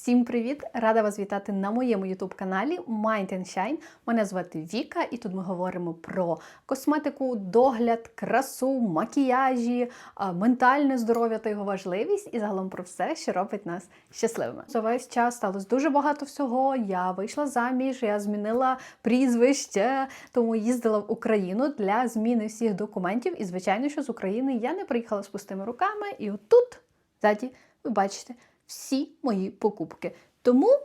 Всім привіт! Рада вас вітати на моєму youtube каналі Mind and Shine. Мене звати Віка, і тут ми говоримо про косметику, догляд, красу, макіяжі, ментальне здоров'я та його важливість, і загалом про все, що робить нас щасливими. За весь час сталося дуже багато всього. Я вийшла заміж, я змінила прізвище, тому їздила в Україну для зміни всіх документів. І звичайно, що з України я не приїхала з пустими руками. І отут, ззаді, ви бачите всі мої покупки. Тому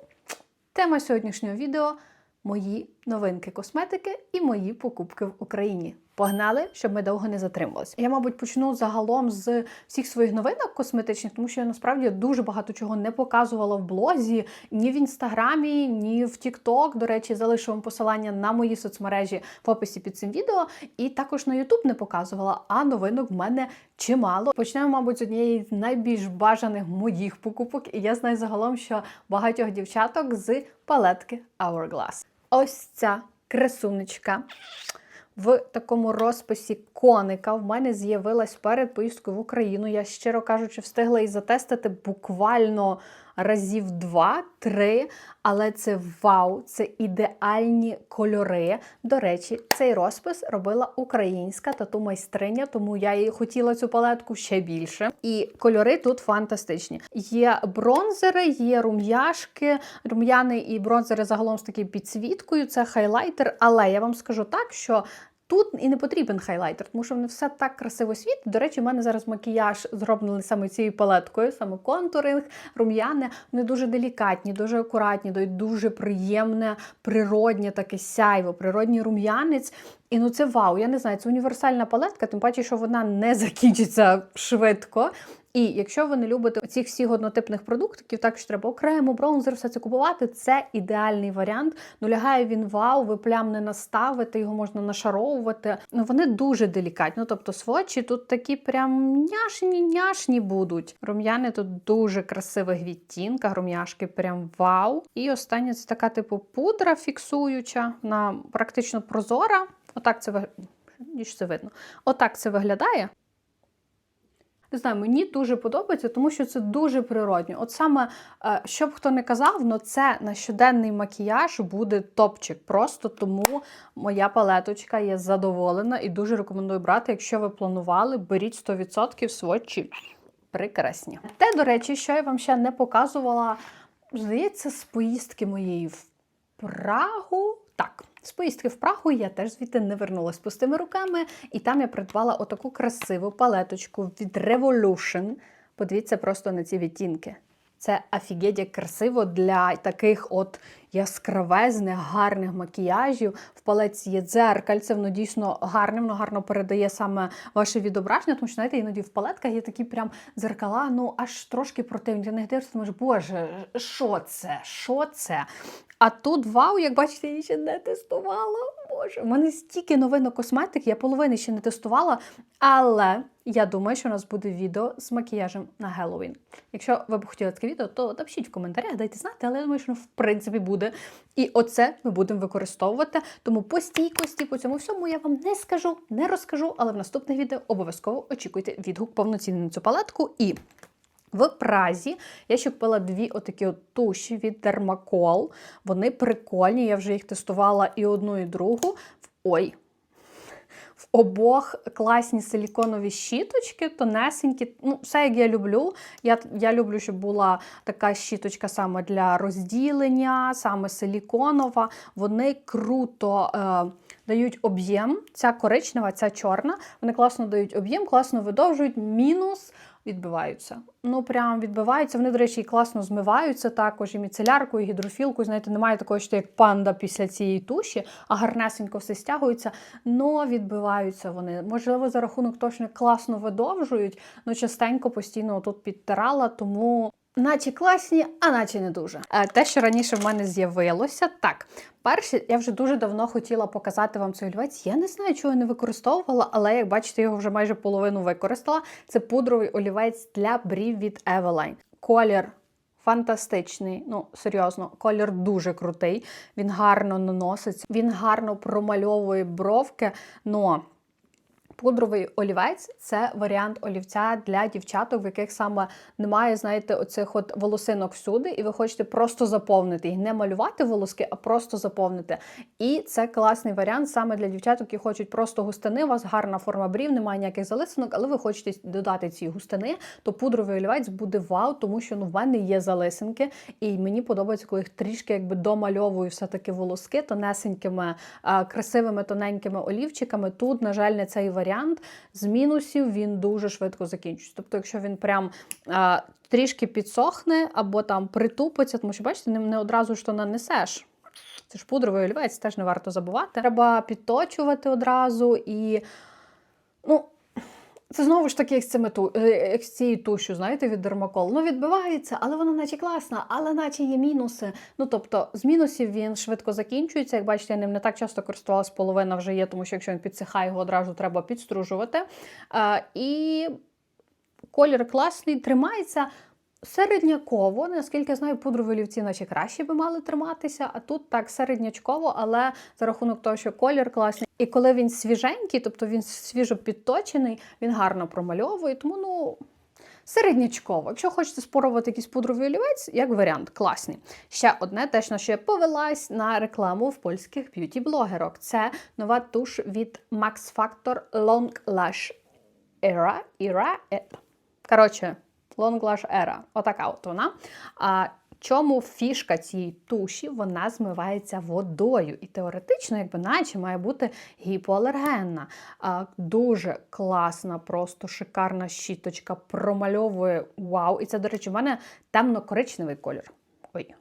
тема сьогоднішнього відео мої новинки косметики і мої покупки в Україні. Погнали, щоб ми довго не затримувалися. Я, мабуть, почну загалом з всіх своїх новинок косметичних, тому що я насправді дуже багато чого не показувала в блозі, ні в інстаграмі, ні в Тікток. До речі, залишу вам посилання на мої соцмережі в описі під цим відео. І також на Ютуб не показувала, а новинок в мене чимало. Почнемо, мабуть, з однієї з найбільш бажаних моїх покупок. І я знаю загалом, що багатьох дівчаток з палетки Hourglass. Ось ця красунечка в такому розписі коника в мене з'явилась перед поїздкою в Україну. Я, щиро кажучи, встигла і затестити буквально разів два-три. Але це вау, це ідеальні кольори. До речі, цей розпис робила українська тату майстриня, тому я її хотіла цю палетку ще більше. І кольори тут фантастичні. Є бронзери, є рум'яшки, рум'яни і бронзери загалом з такою підсвіткою. Це хайлайтер. Але я вам скажу так, що Тут і не потрібен хайлайтер, тому що вони все так красиво світить. До речі, в мене зараз макіяж зроблений саме цією палеткою, саме контуринг, рум'яне. Вони дуже делікатні, дуже акуратні, дають дуже приємне, природнє таке сяйво, природній рум'янець. І ну це вау. Я не знаю, це універсальна палетка, тим паче, що вона не закінчиться швидко. І якщо ви не любите цих всіх однотипних продуктів, так що треба окремо бронзер, все це купувати, це ідеальний варіант. Ну лягає він вау, ви плям не наставите, його можна нашаровувати. Ну вони дуже делікатні. Ну, тобто свочі тут такі прям няшні, няшні будуть. Рум'яни тут дуже красивих відтінках, рум'яшки прям вау. І останнє це така типу пудра фіксуюча, вона практично прозора. Отак це ніж це видно. Отак це виглядає. Не знаю, мені дуже подобається, тому що це дуже природньо. От саме, е, що б хто не казав, але це на щоденний макіяж буде топчик. Просто тому моя палеточка є задоволена і дуже рекомендую брати. Якщо ви планували, беріть 100% сводчі прекрасні. Те, до речі, що я вам ще не показувала, здається, з поїздки моєї в Прагу. З поїздки в Прагу я теж звідти не вернулася пустими руками, і там я придбала отаку красиву палеточку від Revolution. Подивіться просто на ці відтінки. Це офігеть красиво для таких от яскравезних, гарних макіяжів. В палеці є дзеркальце, воно дійсно гарне, воно гарно передає саме ваше відображення, тому що, знаєте, іноді в палетках є такі прям дзеркала, ну аж трошки противні. Ти не дивишся, думаєш, боже, що це? Що це? А тут вау, як бачите, я ще не тестувала. Боже, у мене стільки новинок косметики, я половини ще не тестувала, але я думаю, що у нас буде відео з макіяжем на Геловін. Якщо ви б хотіли таке відео, то напишіть в коментарях, дайте знати, але я думаю, що воно в принципі буде. І оце ми будемо використовувати. Тому по стійкості, по цьому всьому я вам не скажу, не розкажу, але в наступних відео обов'язково очікуйте відгук повноцінний на цю палетку. І в Празі я ще купила дві отакі от туші від Dermacol. Вони прикольні, я вже їх тестувала і одну, і другу. Ой, в обох класні силіконові щіточки, тонесенькі. Ну, все, як я люблю. Я я люблю, щоб була така щіточка саме для розділення, саме силіконова. Вони круто е, дають об'єм. Ця коричнева, ця чорна. Вони класно дають об'єм, класно видовжують. Мінус відбиваються. Ну, прям відбиваються. Вони, до речі, і класно змиваються також, і міцеляркою, і гідрофілкою. Знаєте, немає такого, що як панда після цієї туші, а гарнесенько все стягується. Но відбиваються вони. Можливо, за рахунок того, що класно видовжують, але частенько постійно тут підтирала, тому. Наче класні, а наче не дуже. Е, те, що раніше в мене з'явилося, так. Перше, я вже дуже давно хотіла показати вам цей олівець. Я не знаю, чого я не використовувала, але як бачите, його вже майже половину використала. Це пудровий олівець для брів від Eveline. Колір фантастичний, ну серйозно, колір дуже крутий. Він гарно наноситься, він гарно промальовує бровки. но Пудровий олівець це варіант олівця для дівчаток, в яких саме немає, знаєте, оцих от волосинок всюди, і ви хочете просто заповнити їх, не малювати волоски, а просто заповнити. І це класний варіант саме для дівчаток, які хочуть просто густини. У вас гарна форма брів, немає ніяких залисинок, але ви хочете додати ці густини, то пудровий олівець буде вау, тому що ну в мене є залисинки, і мені подобається, коли їх трішки якби домальовую все-таки волоски тонесенькими, красивими тоненькими олівчиками. Тут, на жаль, не цей варіант. З мінусів він дуже швидко закінчується. Тобто, якщо він прям а, трішки підсохне або там притупиться, тому що бачите, не одразу ж то нанесеш. Це ж пудровий олівець, теж не варто забувати. Треба підточувати одразу і. Ну, це знову ж таки, як з, цими ту, е, як з цією тушю, знаєте, від дермакол. Ну, відбивається, але вона наче класна, але наче є мінуси. Ну, тобто, з мінусів він швидко закінчується. Як бачите, я ним не так часто користувалася, половина вже є, тому що якщо він підсихає, його одразу треба підстружувати. А, і колір класний, тримається. Середняково, наскільки я знаю, пудрові олівці наче краще би мали триматися, а тут так середнячково, але за рахунок того, що колір класний. І коли він свіженький, тобто він свіжо підточений, він гарно промальовує, тому ну. Середнячково, якщо хочете спробувати якийсь пудровий олівець, як варіант, класний. Ще одне, теж на що я повелась на рекламу в польських б'юті-блогерок. Це нова туш від Max Factor Long Lash Era. Era. Era. Коротше, Lash Era. Отака от вона. А чому фішка цієї туші? Вона змивається водою. І теоретично, якби наче, має бути гіпоалергенна. А, дуже класна, просто шикарна щіточка, промальовує вау. І це, до речі, в мене темно-коричневий колір. Ой.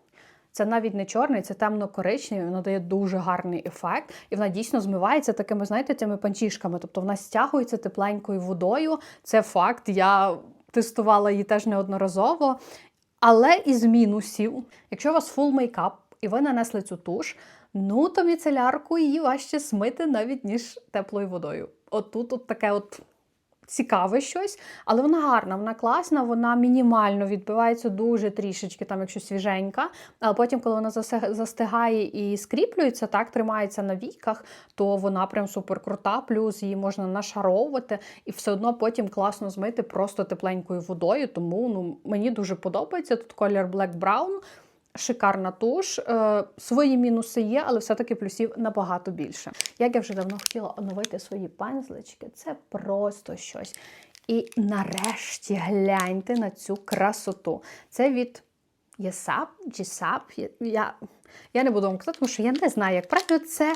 Це навіть не чорний, це темно-коричневий, воно дає дуже гарний ефект, і вона дійсно змивається такими, знаєте, цими панчішками. Тобто вона стягується тепленькою водою. Це факт. Я тестувала її теж неодноразово. Але із мінусів, якщо у вас фул мейкап і ви нанесли цю туш, ну то міцелярку її важче смити навіть ніж теплою водою. Отут от таке от цікаве щось, але вона гарна, вона класна, вона мінімально відбивається дуже трішечки, там, якщо свіженька. А потім, коли вона застигає і скріплюється, так тримається на віках, то вона прям супер крута. Плюс її можна нашаровувати і все одно потім класно змити просто тепленькою водою. Тому ну, мені дуже подобається. Тут колір Black Brown. Шикарна туш. Е, свої мінуси є, але все-таки плюсів набагато більше. Як я вже давно хотіла оновити свої пензлички, це просто щось. І нарешті гляньте на цю красоту. Це від Єсап, Джісап. Я, я не буду вам казати, тому що я не знаю, як правильно це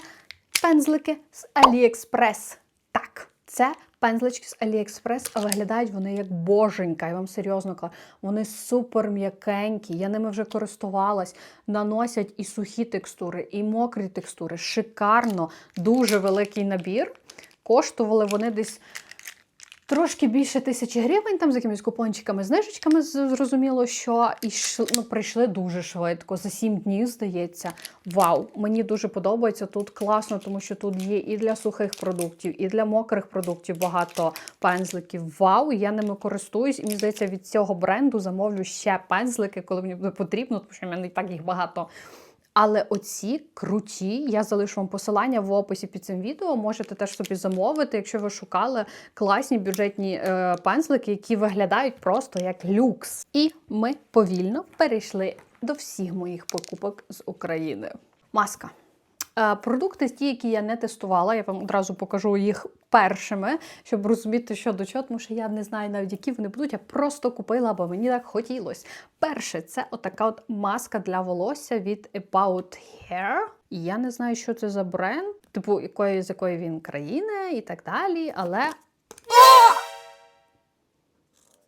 пензлики з AliExpress. Так, це пензлички з AliExpress, а виглядають вони як боженька. Я вам серйозно кажу. Вони супер м'якенькі. Я ними вже користувалась. Наносять і сухі текстури, і мокрі текстури. Шикарно, дуже великий набір. Коштували вони десь. Трошки більше тисячі гривень, там з якимись купончиками, знижечками, зрозуміло, що і ну, прийшли дуже швидко, за 7 днів, здається. Вау! Мені дуже подобається. Тут класно, тому що тут є і для сухих продуктів, і для мокрих продуктів багато пензликів. Вау! Я ними користуюсь, і мені здається, від цього бренду замовлю ще пензлики, коли мені буде потрібно, тому що в мене і так їх багато. Але оці круті, я залишу вам посилання в описі під цим відео. Можете теж собі замовити, якщо ви шукали класні бюджетні е, пензлики, які виглядають просто як люкс. І ми повільно перейшли до всіх моїх покупок з України. Маска. Е, Продукти ті, які я не тестувала, я вам одразу покажу їх першими, щоб розуміти, що до чого, тому що я не знаю навіть, які вони будуть. Я просто купила, бо мені так хотілося. Перше, це отака от маска для волосся від About Hair. І я не знаю, що це за бренд, типу, якої, з якої він країни і так далі, але.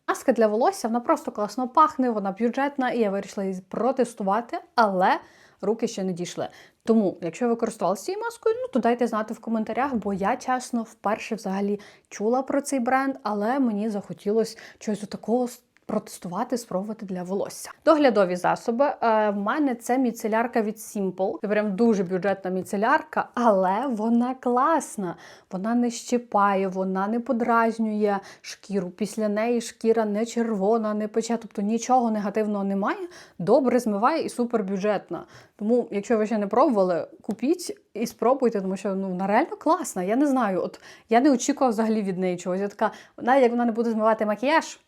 Маска для волосся, вона просто класно пахне, вона бюджетна, і я вирішила її протестувати, але руки ще не дійшли. Тому, якщо ви користувалися цією маскою, ну то дайте знати в коментарях, бо я чесно вперше взагалі чула про цей бренд, але мені захотілося чогось такого протестувати, спробувати для волосся. Доглядові засоби. Е, в мене це міцелярка від Simple. Це прям дуже бюджетна міцелярка, але вона класна. Вона не щипає, вона не подразнює шкіру. Після неї шкіра не червона, не пече, тобто нічого негативного немає. Добре змиває і супер бюджетна. Тому, якщо ви ще не пробували, купіть і спробуйте, тому що ну вона реально класна. Я не знаю. От я не очікувала взагалі від неї чогось. Я така, навіть як вона не буде змивати макіяж.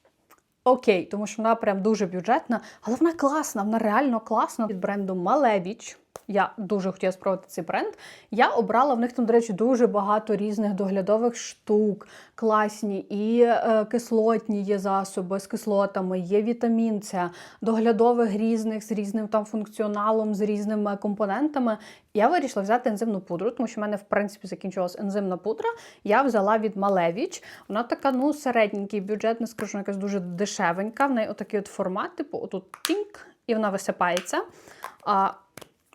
Окей, тому що вона прям дуже бюджетна, але вона класна, вона реально класна від бренду Malevich. Я дуже хотіла спробувати цей бренд. Я обрала в них там, до речі, дуже багато різних доглядових штук, класні, і е, кислотні є засоби з кислотами, є вітамін С, доглядових різних з різним там функціоналом, з різними компонентами. Я вирішила взяти ензимну пудру, тому що в мене, в принципі, закінчилась ензимна пудра. Я взяла від Malevich. Вона така, ну, середненький бюджет, не скажу, якась дуже дешевенька. В неї отакий от формат, типу, отут тінк, і вона висипається. А,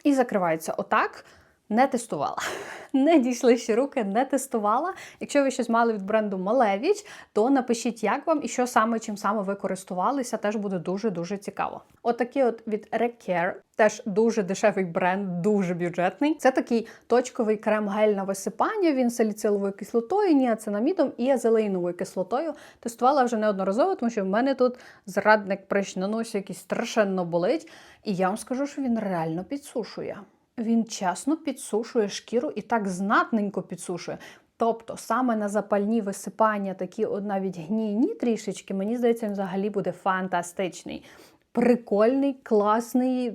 і закривається отак. Не тестувала. Не дійшли ще руки, не тестувала. Якщо ви щось мали від бренду Malevich, то напишіть, як вам і що саме, чим саме ви користувалися, теж буде дуже-дуже цікаво. Отакий от від Recare, теж дуже дешевий бренд, дуже бюджетний. Це такий точковий крем-гель на висипання. Він саліциловою кислотою, ніацинамідом і азелеїновою кислотою. Тестувала вже неодноразово, тому що в мене тут зрадник прищ на носі, який страшенно болить. І я вам скажу, що він реально підсушує. Він чесно підсушує шкіру і так знатненько підсушує. Тобто саме на запальні висипання, такі от навіть гнійні трішечки, мені здається, він взагалі буде фантастичний. Прикольний, класний,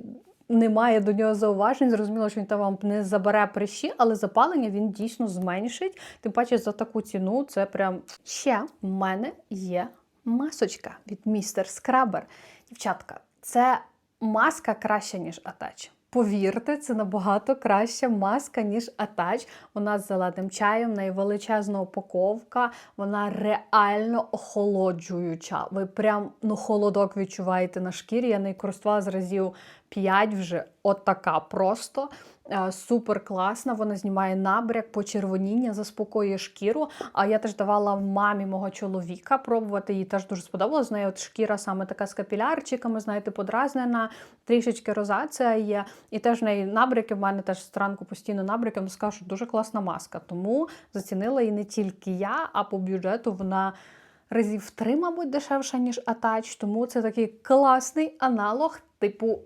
немає до нього зауважень. Зрозуміло, що він там вам не забере прищі, але запалення він дійсно зменшить. Тим паче за таку ціну це прям ще в мене є масочка від містер Скрабер. Дівчатка, це маска краща, ніж атач. Повірте, це набагато краща маска, ніж атач. Вона з зеленим чаєм, найвеличезна упаковка, вона реально охолоджуюча. Ви прям ну, холодок відчуваєте на шкірі. Я нею користувалася разів 5 вже. От така просто. Е, Супер класна, вона знімає набряк, почервоніння, заспокоює шкіру. А я теж давала мамі мого чоловіка пробувати, їй теж дуже сподобалось. З нею от шкіра саме така з капілярчиками, знаєте, подразнена, трішечки розація є. І теж в неї набряки, в мене теж странку постійно набряки, вона сказала, що дуже класна маска. Тому зацінила її не тільки я, а по бюджету вона. Разів три, мабуть, дешевша, ніж Атач, тому це такий класний аналог типу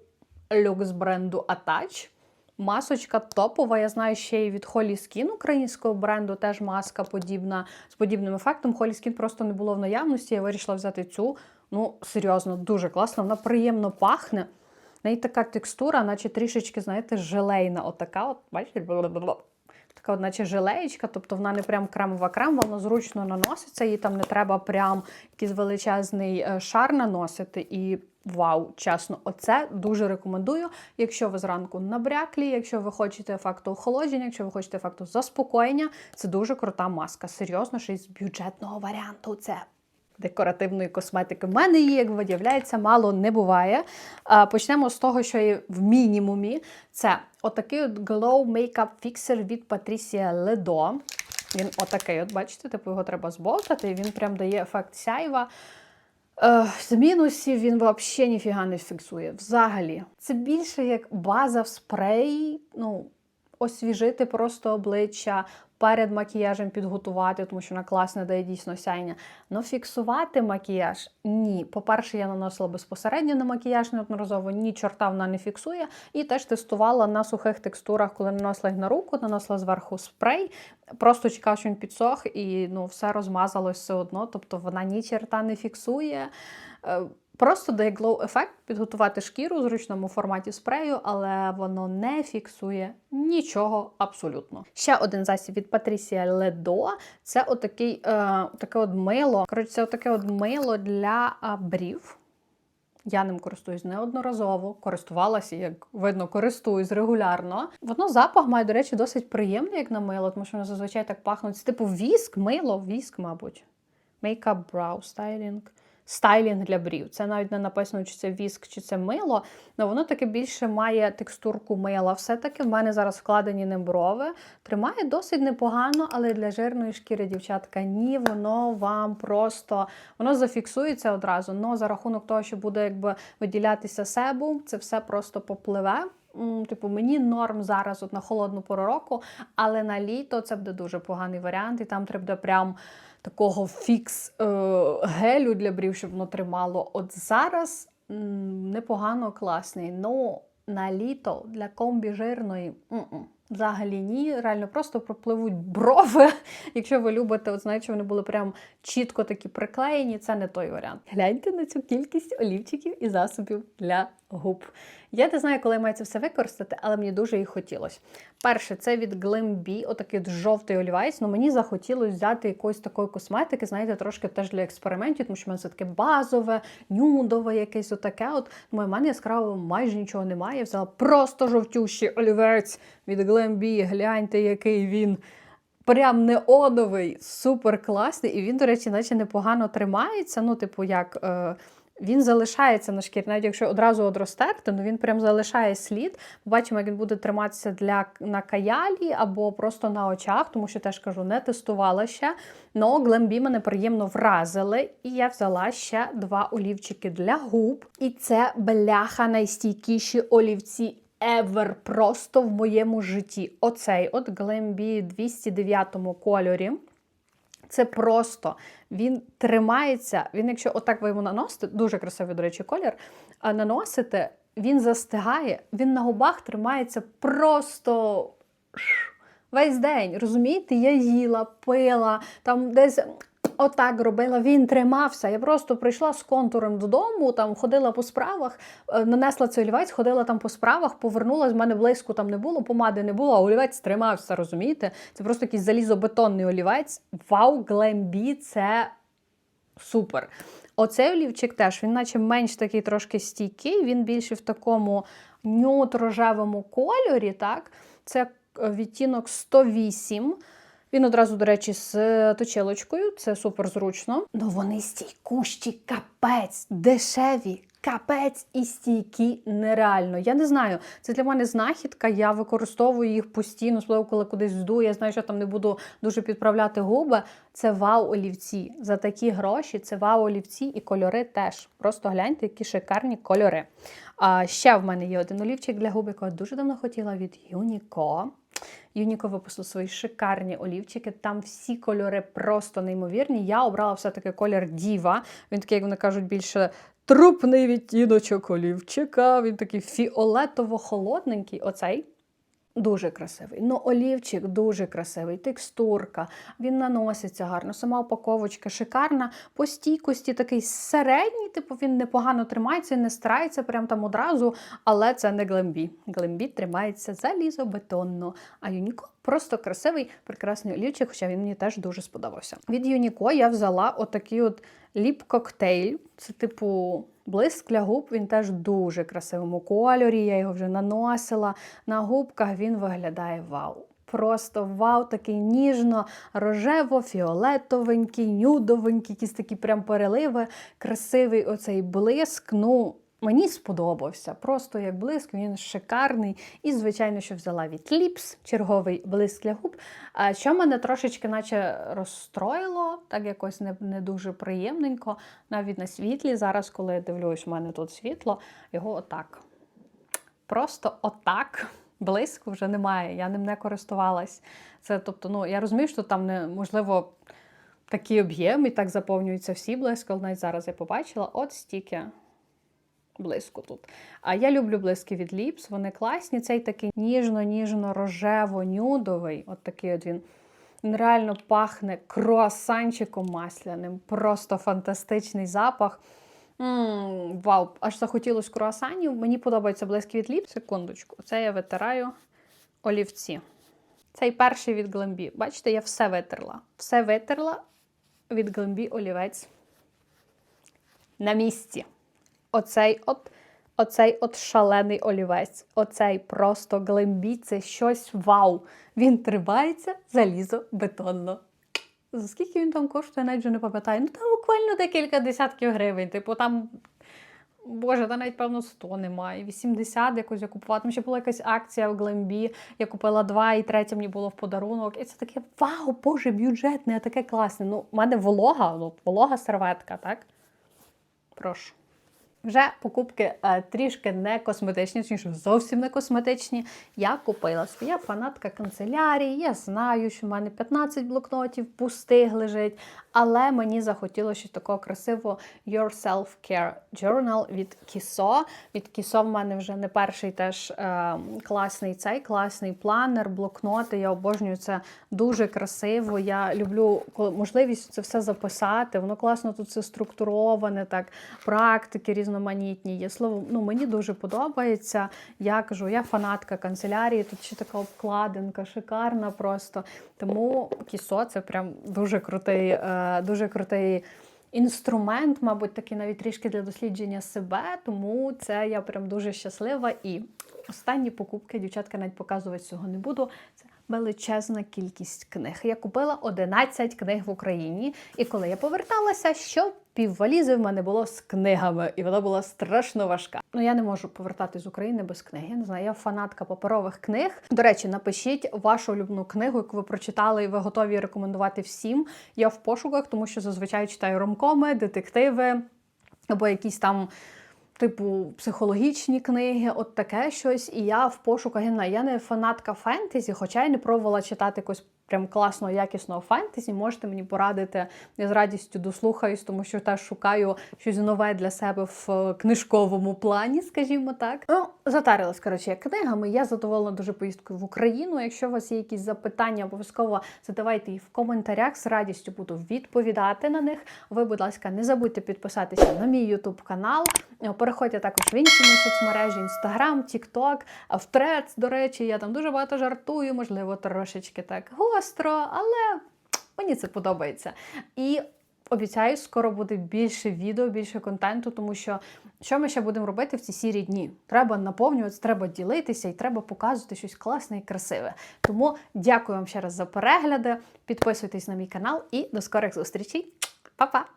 люкс бренду Attach. Масочка топова. Я знаю ще й від Holy Skin українського бренду, теж маска подібна з подібним ефектом. Holy Skin просто не було в наявності. Я вирішила взяти цю. Ну, серйозно, дуже класно. Вона приємно пахне. В неї така текстура, наче трішечки, знаєте, желейна. Отака, от, бачите, така, от, наче желеєчка, тобто вона не прям кремова крем, вона зручно наноситься, їй там не треба прям якийсь величезний е, шар наносити. І Вау, чесно, оце дуже рекомендую. Якщо ви зранку набряклі, якщо ви хочете ефекту охолодження, якщо ви хочете ефекту заспокоєння, це дуже крута маска. Серйозно, ще й з бюджетного варіанту. Це декоративної косметики. В мене її, як виявляється, мало не буває. Почнемо з того, що є в мінімумі. Це отакий от Glow Makeup Fixer від Patricia Ledo. Він отакий, от бачите, типу його треба зболтати, і він прям дає ефект сяйва. Е, з мінусів він взагалі ніфіга не фіксує. Взагалі. Це більше як база в спрей, ну, освіжити просто обличчя, перед макіяжем підготувати, тому що вона класно дає дійсно сяйня. Но фіксувати макіяж ні. По-перше, я наносила безпосередньо на макіяж неодноразово, ні чорта вона не фіксує. І теж тестувала на сухих текстурах, коли наносила їх на руку, наносила зверху спрей. Просто чекав, що він підсох, і ну, все розмазалось все одно. Тобто вона ні черта не фіксує. Просто дає glow ефект підготувати шкіру в зручному форматі спрею, але воно не фіксує нічого абсолютно. Ще один засіб від Patricia Ledo – це отакий, е, таке от мило. Коротше, це отаке от мило для брів. Я ним користуюсь неодноразово, користувалася, як видно, користуюсь регулярно. Воно запах має, до речі, досить приємний, як на мило, тому що воно зазвичай так пахнуть. Це типу віск, мило, віск, мабуть. Makeup Brow Styling. Стайлінг для брів. Це навіть не написано, чи це віск, чи це мило. але воно таке більше має текстурку мила. Все-таки в мене зараз вкладені ним брови. Тримає досить непогано, але для жирної шкіри, дівчатка, ні, воно вам просто воно зафіксується одразу. Но за рахунок того, що буде якби виділятися себу, це все просто попливе. Типу, мені норм зараз от на холодну пору року, але на літо це буде дуже поганий варіант, і там треба прям такого фікс е, гелю для брів, щоб воно тримало. От зараз непогано класний. Ну на літо для комбі жирної. м-м, Взагалі ні, реально просто пропливуть брови. Якщо ви любите, от знаєте, вони були прям чітко такі приклеєні, це не той варіант. Гляньте на цю кількість олівчиків і засобів для губ. Я не знаю, коли я маю це все використати, але мені дуже їх хотілося. Перше, це від Glambi, отакий от жовтий олівець. Ну мені захотілося взяти якоїсь такої косметики, знаєте, трошки теж для експериментів, тому що в мене це таке базове, нюдове, якесь отаке. От в мене яскраво майже нічого немає. Я взяла просто жовтющий олівець від Glambi. Гляньте, який він. Прям неоновий, супер класний. І він, до речі, наче непогано тримається. Ну, типу, як. Е, він залишається на шкірі, навіть якщо одразу одростерти, ну він прям залишає слід. Побачимо, як він буде триматися для на каялі або просто на очах, тому що теж кажу, не тестувала ще. Но Glambi мене приємно вразили. І я взяла ще два олівчики для губ. І це бляха найстійкіші олівці. Ever просто в моєму житті. Оцей от Glambi 209 кольорі. Це просто він тримається. Він, якщо отак ви йому наносите, дуже красивий, до речі, колір, наносите, він застигає, він на губах тримається просто весь день. Розумієте, я їла, пила, там десь. Отак робила, він тримався. Я просто прийшла з контуром додому, там ходила по справах, е, нанесла цей олівець, ходила там по справах, повернулася, в мене близько там не було, помади не було, а олівець тримався, розумієте? Це просто якийсь залізобетонний олівець. Вау, Глембі, це супер. Оцей олівчик теж, він наче менш такий трошки стійкий, він більше в такому нюд-рожевому кольорі. так? Це е, відтінок 108. Він одразу, до речі, з точилочкою, це супер зручно. Ну вони стійкущі, капець, дешеві, капець і стійкі нереально. Я не знаю, це для мене знахідка. Я використовую їх постійно, особливо коли кудись жду. Я знаю, що там не буду дуже підправляти губи. Це вау-олівці. За такі гроші це вау-олівці і кольори теж. Просто гляньте, які шикарні кольори. А ще в мене є один олівчик для губ, якого я дуже давно хотіла від Юніко. Юніко випустив свої шикарні олівчики. Там всі кольори просто неймовірні. Я обрала все-таки колір Діва. Він такий, як вони кажуть, більше трупний відтіночок олівчика. Він такий фіолетово-холодненький. Оцей. Дуже красивий. Ну, олівчик дуже красивий, текстурка, він наноситься гарно, сама упаковочка шикарна. По стійкості такий середній, типу він непогано тримається, не старається прям там одразу, але це не глембі. Глембі тримається залізобетонно. А Юніко просто красивий, прекрасний олівчик, хоча він мені теж дуже сподобався. Від Юніко я взяла отакий от ліп-коктейль. Це, типу, блиск для губ, він теж дуже красивому кольорі. Я його вже наносила. На губках він виглядає вау. Просто вау, такий ніжно, рожево-фіолетовенький, нюдовенький, якісь такі прям переливи, красивий оцей блиск. Ну, Мені сподобався. Просто як блиск, він шикарний. І, звичайно, що взяла від Ліпс, черговий блиск для губ. А що мене трошечки наче розстроїло, так якось не не дуже приємненько. Навіть на світлі. Зараз, коли я дивлюсь, у мене тут світло, його отак. Просто отак. Блиску вже немає, я ним не користувалась. Це, тобто, ну, я розумію, що там не можливо такий об'єм і так заповнюються всі блиски, але навіть зараз я побачила от стільки блиску тут. А я люблю блиски від Ліпс, вони класні. Цей такий ніжно-ніжно-рожево-нюдовий. От такий от він. Він реально пахне круасанчиком масляним. Просто фантастичний запах. М-м, Вау, аж захотілося круасанів. Мені подобається блиски від Ліпс. Секундочку, це я витираю олівці. Цей перший від Глембі. Бачите, я все витерла. Все витерла від Глембі олівець на місці оцей от оцей от шалений олівець, оцей просто глембі, це щось вау. Він тримається залізобетонно. За скільки він там коштує, навіть не пам'ятаю. Ну там буквально декілька десятків гривень. Типу там. Боже, та навіть певно 100 немає. 80 якось я купувала. Там ще була якась акція в Глембі. Я купила два, і третє мені було в подарунок. І це таке вау, боже, бюджетне, таке класне. Ну, у мене волога, ну, волога серветка, так? Прошу. Вже покупки е, трішки не косметичні, точніше, зовсім не косметичні. Я купила собі. Фанатка канцелярії. Я знаю, що в мене 15 блокнотів пустих лежить, але мені захотілося щось такого красивого Your Self Care Journal від Кісо. Від Кісо в мене вже не перший теж е, класний цей класний планер, блокноти. Я обожнюю це дуже красиво. Я люблю коли можливість це все записати. Воно класно тут все структуроване, так практики різноманітні. Є слово, ну мені дуже подобається. Я кажу, я фанатка канцелярії. Тут ще така обкладинка, шикарна просто. Тому кісо це прям дуже крутий, е, дуже крутий. Інструмент, мабуть, такий навіть трішки для дослідження себе, тому це я прям дуже щаслива. І останні покупки, дівчатка, навіть показувати цього не буду. Це величезна кількість книг. Я купила 11 книг в Україні, і коли я поверталася, що піввалізи в мене було з книгами, і вона була страшно важка. Ну я не можу повертати з України без книги. Я не знаю, я фанатка паперових книг. До речі, напишіть вашу улюблену книгу, яку ви прочитали, і ви готові рекомендувати всім. Я в пошуках, тому що зазвичай читаю ромкоми, детективи або якісь там. Типу психологічні книги, от таке щось. І я в пошуках знаю, я не фанатка фентезі, хоча я не пробувала читати якось прям класного, якісного фентезі. Можете мені порадити, я з радістю дослухаюсь, тому що теж шукаю щось нове для себе в е, книжковому плані, скажімо так. Ну, затарилась, коротше, книгами. Я задоволена дуже поїздкою в Україну. Якщо у вас є якісь запитання, обов'язково задавайте їх в коментарях. З радістю буду відповідати на них. Ви, будь ласка, не забудьте підписатися на мій YouTube канал. Переходьте також в інші мої соцмережі: Instagram, TikTok, в Threads, до речі, я там дуже багато жартую, можливо, трошечки так гостро, але мені це подобається. І обіцяю, скоро буде більше відео, більше контенту, тому що що ми ще будемо робити в ці сірі дні? Треба наповнюватися, треба ділитися і треба показувати щось класне і красиве. Тому дякую вам ще раз за перегляди. Підписуйтесь на мій канал і до скорих зустрічей. Па-па!